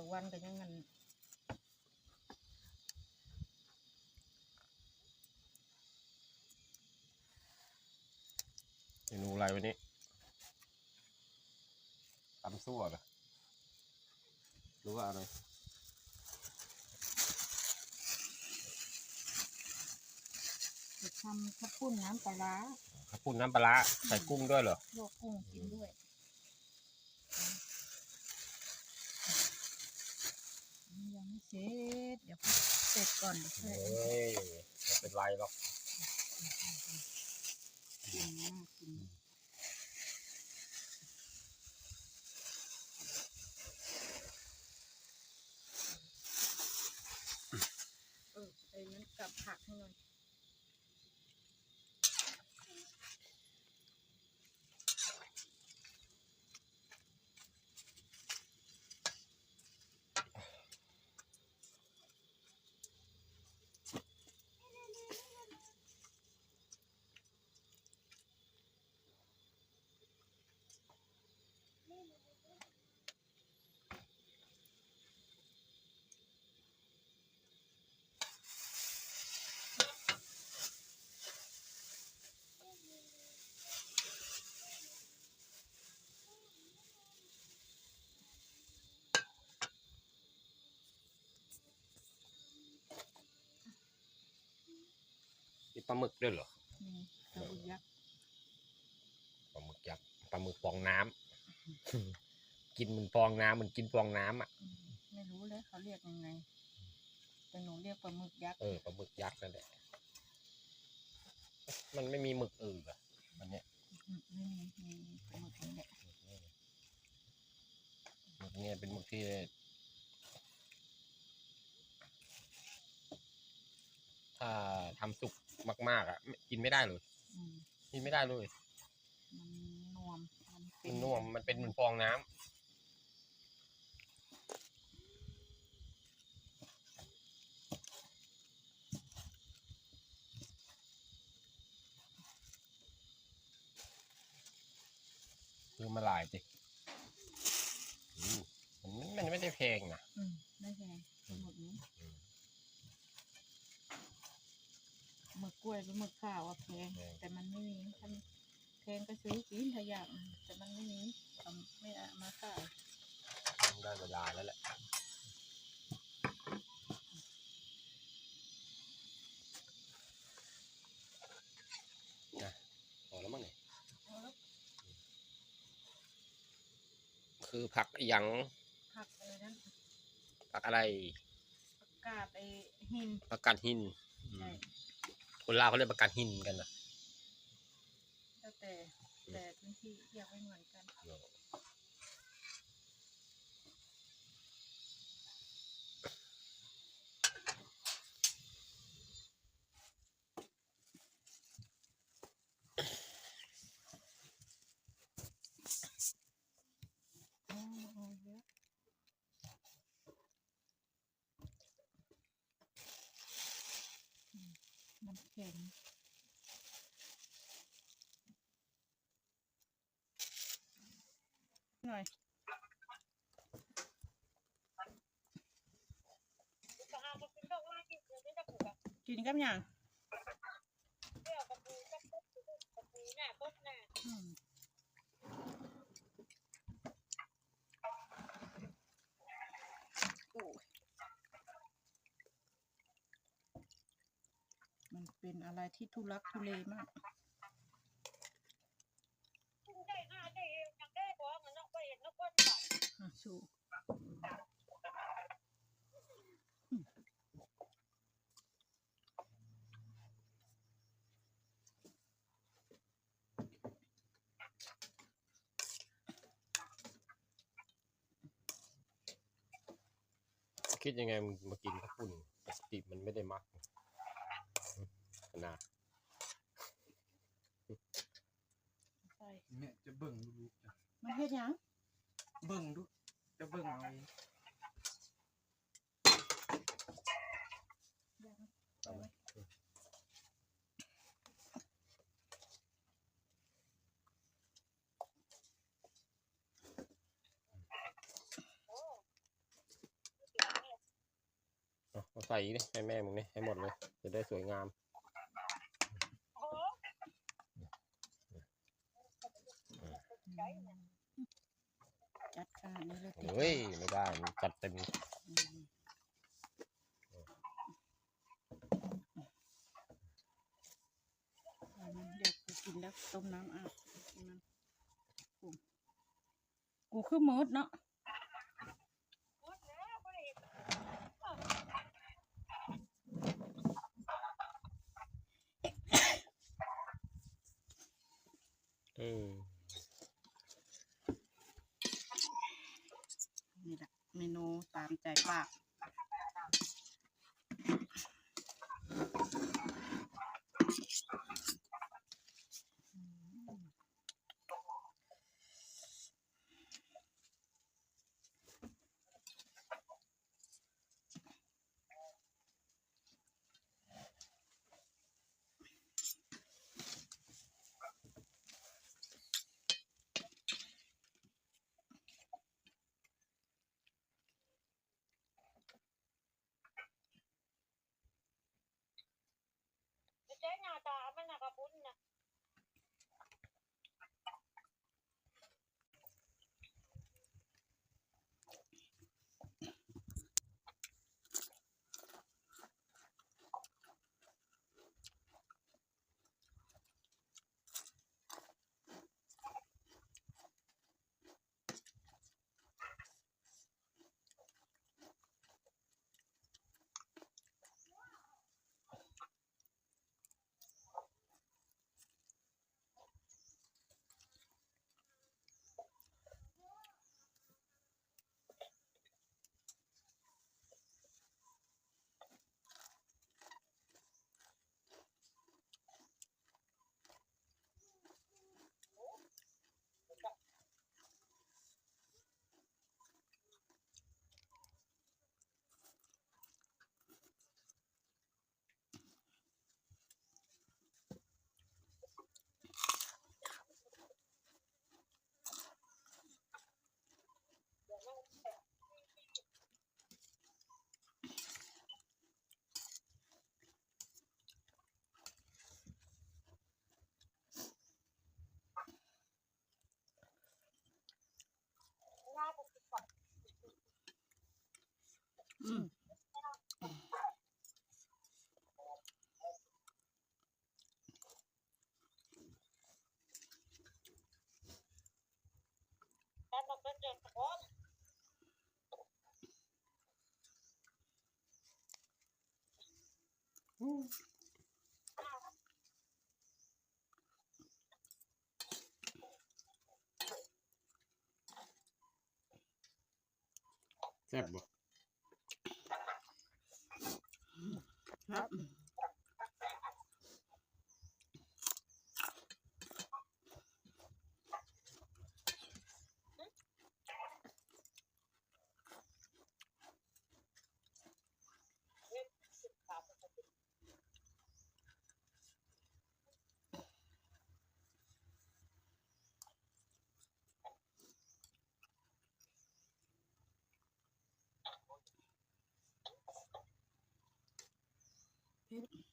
บางวันก็ยังเงินเมนูอะไรวันนี้ตำซั่วเหรอหรือว่าอะไรจะทำข้าวปุ้นน้ำปลาร้าข้าวปุ้นน้ำปลาร้าใส่กุ้งด้วยเหรอลวกกุ้งกินด้วยยังไม่ เสร็จเดี๋ยวเสร็จก่อนเดี๋ยวค่อยเฮ้ยไม่เป็นไรหรอกกินน่ากินเออไอ้นั้นกลับผักให้หน่อย ปลาหมึกด้วยเหรอนี่กระบุกยักษ์ปลาหมึกยักษ์ปลาหมึกฟองน้ำกินมันฟองน้ำมันกินฟองน้ำอะอืมไม่รู้เลยเขาเรียกยังไง แต่หนูเรียกปลาหมึกยักษ์เออปลาหมึกยักษ์นั่นแหละมันไม่มีหมึกอื่นเหรอมันเนี้ยอืมไม่มีมีปลาหมึกนี่แหละหมึกเนี่ยเป็นหมึกที่ถ้าทำสุก มากๆอะไม่กินไม่ได้เลยอืมกินไม่ได้เลยมันนวมมันเป็มันน่วมมันเป็นเหมือนฟองน้ำคือมาหลายจิอืมมันมันไม่ได้แพงนะ อืมไม่แพงปลาหมึกนี้ อืม หมึกกล้วยหรือหมึกข้าวอะแพงแพงแต่มันไม่มีถ้าแพงก็ซื้อกินถ้าอยากแต่มันไม่มีทำไม่เอามาขายได้เวลาแล้วแหละ นะพอแล้วมั้งเนี่ยคือผักอหยังผักอะไรนั้นผักอะไรผักกาดไอ้หินผักกาดหินอืม ใช่ คนลาวเขาเรียกผักกาดหินกันนะแล้วแต่แต่พื้นที่เรียกไม่เหมือนกันอ๋อเอาเยอะอืมมัน เข็มหน่อยกินกับหยังอืมโอ้ยมัน เป็นอะไรที่ทุลักทุเลมากอะชูอืมคิดยังไงมึงมากินข้าวปุ้นปกติมันไม่ได้มัก นะใส่เนี่ยจะเบิ่งดูลูกจ้ะมันเฮ็ดหยังเบิ่งดู จะเบิ่งเอาเองเอาไหมใส่อีกดิให้แม่มึงนี่ให้หมดเลย จะได้สวยงาม จัดการนี่เลยติเฮ้ยไม่ได้มันจัดเต็มอืมเอามันเดี๋ยวกูกินแล้วต้มน้ำอาบกินมันกูกูคือมดเนาะอืม นี่แหละเมนูตามใจปากอืม ใช้หน้าตามันน่ะกั บปุ้ ซ่บบ่ครับ you